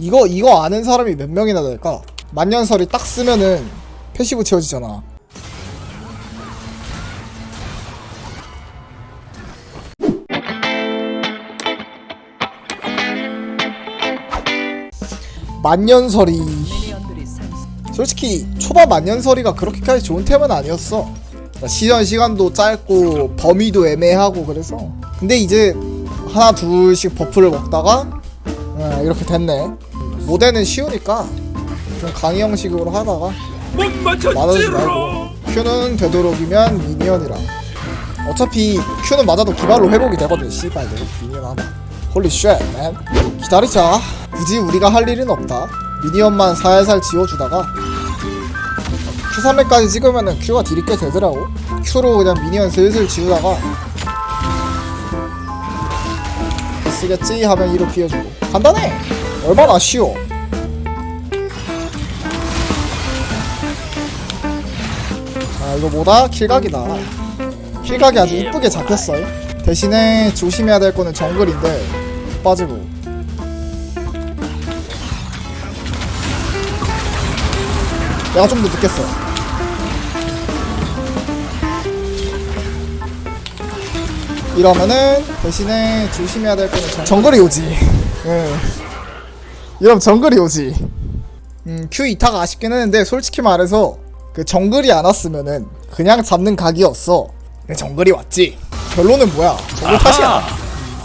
이거 이거 아는 사람이 몇 명이나 될까? 만년설이 딱 쓰면은 패시브 채워지잖아. 만년설이 솔직히 초반 만년설이가 그렇게까지 좋은 템은 아니었어. 시전 시간도 짧고 범위도 애매하고 그래서 근데 이제 하나 둘씩 버프를 먹다가 어, 이렇게 됐네. 모델은 쉬우니까 좀 강의 형식으로 하다가 못 맞아주지 말고 Q는 되도록이면 미니언이랑. 어차피 Q는 맞아도 기발로 회복이 되거든 씨발. 내 미니언 하나. 홀리 쉣 맨 기다리자. 굳이 우리가 할 일은 없다. 미니언만 살살 지워주다가 Q3회까지 찍으면은 Q가 딜이 꽤 되더라고. Q로 그냥 미니언 슬슬 지우다가 쓰겠지? 하면 2로 피해주고. 간단해 얼마나 쉬워? 아 이거보다? 킬각이다. 킬각이 아주 이쁘게 잡혔어요. 대신에 조심해야 될 거는 정글인데 빠지고. 내가 좀 더 늦겠어. 이러면은 대신에 조심해야 될 거는 정... 정글이 오지. 예. 이러면 정글이 오지 음, Q 이타가 아쉽긴 했는데 솔직히 말해서 그 정글이 안 왔으면은 그냥 잡는 각이었어. 근데 정글이 왔지. 결론은 뭐야? 정글 탓이야.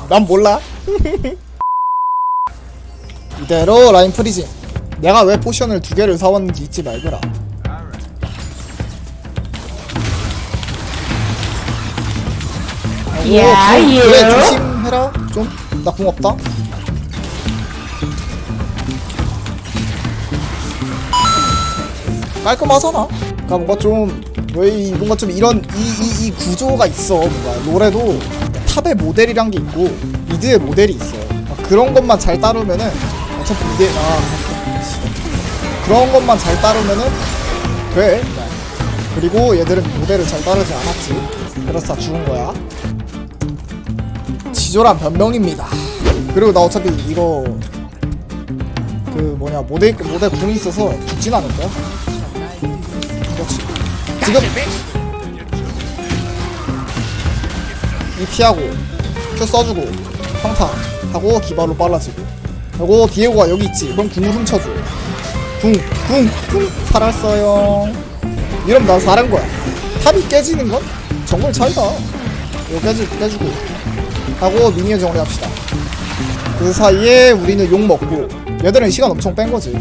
난 몰라. 이대로 라인 프리징. 내가 왜 포션을 두 개를 사왔는지 잊지 말거라. 야, 궁- 예. 그래 조심해라. 좀. 나 궁 없다. 깔끔하잖아. 그러니까 뭔가 좀왜 뭔가 좀 이런 이 이 이 구조가 있어. 뭔가 롤에도 탑의 모델이란 게 있고 미드의 모델이 있어. 아, 그런 것만 잘 따르면은 어차피 미드 아 그런 것만 잘 따르면은 돼. 그리고 얘들은 모델을 잘 따르지 않았지. 그래서 다 죽은 거야. 지조란 변명입니다. 그리고 나 어차피 이거 그 뭐냐 모델 모델 궁이 있어서 죽진 않을 거야. 지금 이 피하고 큐 써주고 평타 하고 기발로 빨라지고. 그리고 디에고가 여기 있지. 그럼 궁을 훔쳐줘. 궁궁궁. 살았어요. 이러면 난 잘한 거야. 탑이 깨지는 건 정글 차이다. 이거 깨지, 깨주고. 하고 미니언 정리합시다. 그 사이에 우리는 욕 먹고. 얘들은 시간 엄청 뺀 거지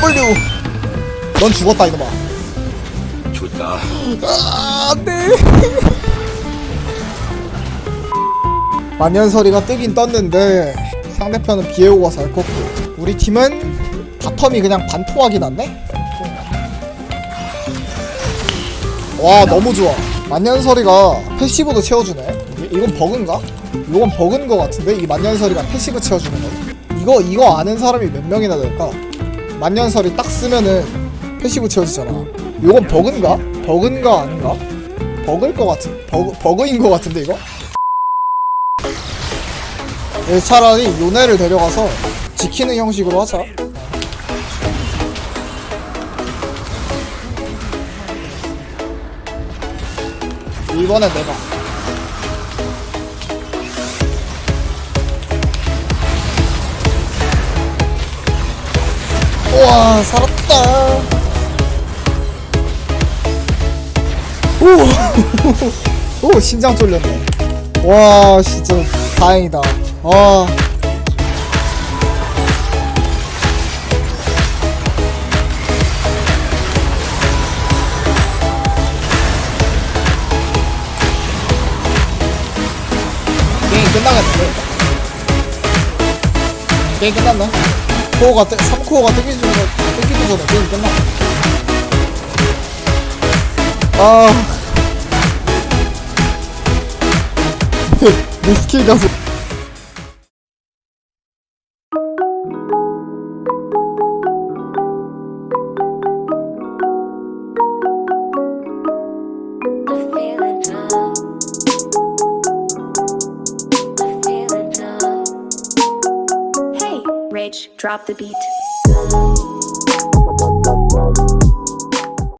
W 넌 죽었다 이놈아 좋다 아, 안돼 만년설이가 뜨긴 떴는데 상대편은 비에오가 잘 컸고 우리 팀은 바텀이 그냥 반토막이 났네? 와 너무 좋아 만년설이가 패시브도 채워주네 이- 이건 버그인가? 이건 버그인 거 같은데? 이 만년설이가 패시브 채워주는 거 이거 이거 아는 사람이 몇 명이나 될까? 만년설이 딱 쓰면은 패시브 채워지잖아 이건 버그인가? 버그인가 아닌가? 버그일 것 같은 버그, 버그인 것 같은데 이거? 예, 차라리 요네를 데려가서 지키는 형식으로 하자 이번엔 내가 우와 살았다. 오, 오 심장 쫄렸네. 와 진짜 다행이다. 아. 게임 끝나겠는데? 게임 끝났네 코어가 뜨, 3코어가 뜨기 전에 뜨기 전에 게임 끝나. 아. 내 스킬 가서 Drop the beat.